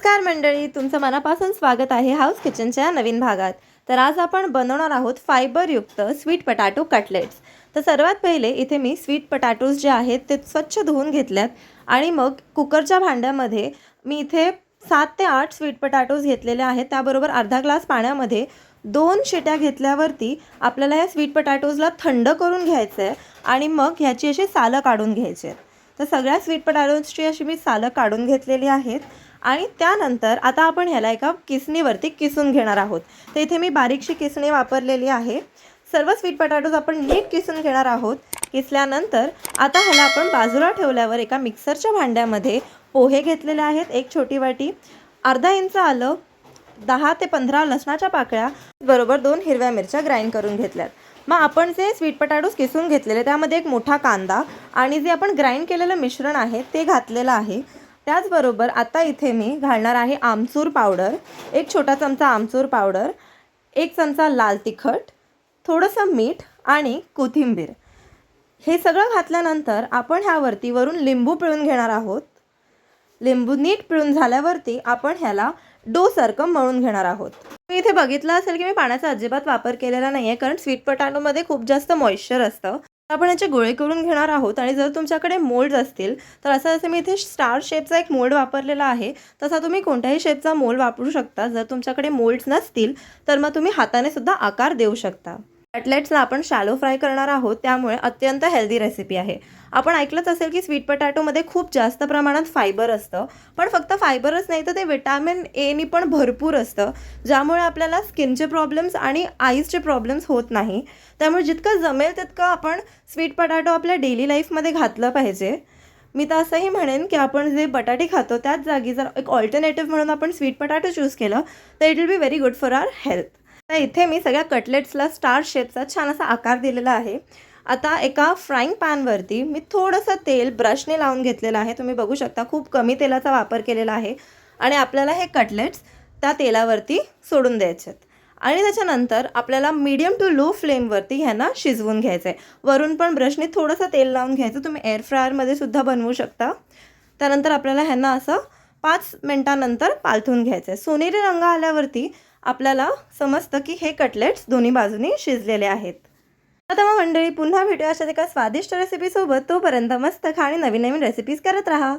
नमस्कार मंडळी तुमचं मनापासून स्वागत आहे हाऊस किचनच्या या नवीन भागात. तर आज आपण बनवणार आहोत फायबरयुक्त स्वीट पटाटो कटलेट्स. तर सर्वात पहिले इथे मी स्वीट पटाटोज जे आहेत ते स्वच्छ धुवून घेतल्यात आणि मग कुकरच्या भांड्यामध्ये मी इथे सात ते आठ स्वीट पटाटोज घेतलेले आहेत. त्याबरोबर अर्धा ग्लास पाण्यामध्ये दोन शिट्या घेतल्यावरती आपल्याला या स्वीट पटाटोजला थंड करून घ्यायचं आहे आणि मग ह्याची अशी सालं काढून घ्यायची आहेत तर सगळ्या स्वीट पटाटोजची अशी मी सालं काढून घेतलेली आहेत. आणि त्यानंतर आता आपण ह्याला एका किसणीवरती किसून घेणार आहोत. तर इथे मी बारीकशी किसणी वापरलेली आहे. सर्व स्वीट पटाटोज आपण नीट किसून घेणार आहोत. किसल्यानंतर आता ह्याला आपण बाजूला ठेवल्यावर एका मिक्सरच्या भांड्यामध्ये पोहे घेतलेले आहेत एक छोटी वाटी. अर्धा इंच आलं दहा ते पंधरा लसणाच्या पाकळ्या बरोबर दोन हिरव्या मिरच्या ग्राइंड करून घेतल्यात. मग आपण जे स्वीट पटाटोज किसून घेतलेले त्यामध्ये एक मोठा कांदा आणि जे आपण ग्राइंड केलेलं मिश्रण आहे ते घातलेलं आहे. त्याचबरोबर आता इथे मी घालणार आहे आमचूर पावडर एक छोटा चमचा आमचूर पावडर एक चमचा लाल तिखट थोडंसं मीठ आणि कोथिंबीर. हे सगळं घातल्यानंतर आपण ह्यावरती वरून लिंबू पिळून घेणार आहोत. लिंबू नीट पिळून झाल्यावरती आपण ह्याला डोसारखं मळून घेणार आहोत. इथे बघितलं असेल की मी पाण्याचा अजिबात वापर केलेला नाही आहे कारण स्वीट पटाटोमध्ये खूप जास्त मॉइश्चर असतं. आपण याचे गोळे करून घेणार आहोत आणि जर तुमच्याकडे मोल्ड असतील तर असं असं मी इथे स्टार शेपचा एक मोल्ड वापरलेला आहे तसा तुम्ही कोणत्याही शेपचा मोल्ड वापरू शकता. जर तुमच्याकडे मोल्ड्स नसतील तर मग तुम्ही हाताने सुद्धा आकार देऊ शकता. कटलेट्सला आपण शॅलो फ्राय करणार आहोत त्यामुळे अत्यंत हेल्दी रेसिपी आहे. आपण ऐकलंच असेल की स्वीट पटॅटोमध्ये खूप जास्त प्रमाणात फायबर असतं पण फक्त फायबरच नाही तर ते विटॅमिन एनी पण भरपूर असतं ज्यामुळे आपल्याला स्किनचे प्रॉब्लेम्स आणि आईजचे प्रॉब्लेम्स होत नाही. त्यामुळे जितकं जमेल तितकं आपण स्वीट पटॅटो आपल्या डेली लाईफमध्ये घातलं पाहिजे. मी तर असंही म्हणेन की आपण जे बटाटे खातो त्याच जागी जर एक ऑल्टरनेटिव्ह म्हणून आपण स्वीट पटाटो चूज केलं तर it will be very good for our health. तर इथे मी सगळ्या कटलेट्सला स्टार शेपचा छान असा आकार दिलेला आहे. आता एका फ्राईंग पॅनवरती मी थोडंसं तेल ब्रशने लावून घेतलेलं आहे. तुम्ही बघू शकता खूप कमी तेलाचा वापर केलेला आहे. आणि आपल्याला हे कटलेट्स त्या तेलावरती सोडून द्यायचे आहेत आणि त्याच्यानंतर आपल्याला मीडियम टू लो फ्लेमवरती ह्यांना शिजवून घ्यायचं आहे वरून पण ब्रशने थोडंसं तेल लावून घ्यायचं. तुम्ही एअर फ्रायरमध्ये सुद्धा बनवू शकता. त्यानंतर आपल्याला ह्यांना असं पाच मिनटानंतर पालथून घ्यायचं आहे सोनेरी रंग आल्यावरती आपल्याला समजतं की हे कटलेट्स दोन्ही बाजूनी शिजलेले आहेत. आता मग मंडळी पुन्हा भेटूया अशाच एका स्वादिष्ट रेसिपीसोबत तोपर्यंत मस्त खा आणि नवीन नवीन रेसिपीज करत राहा.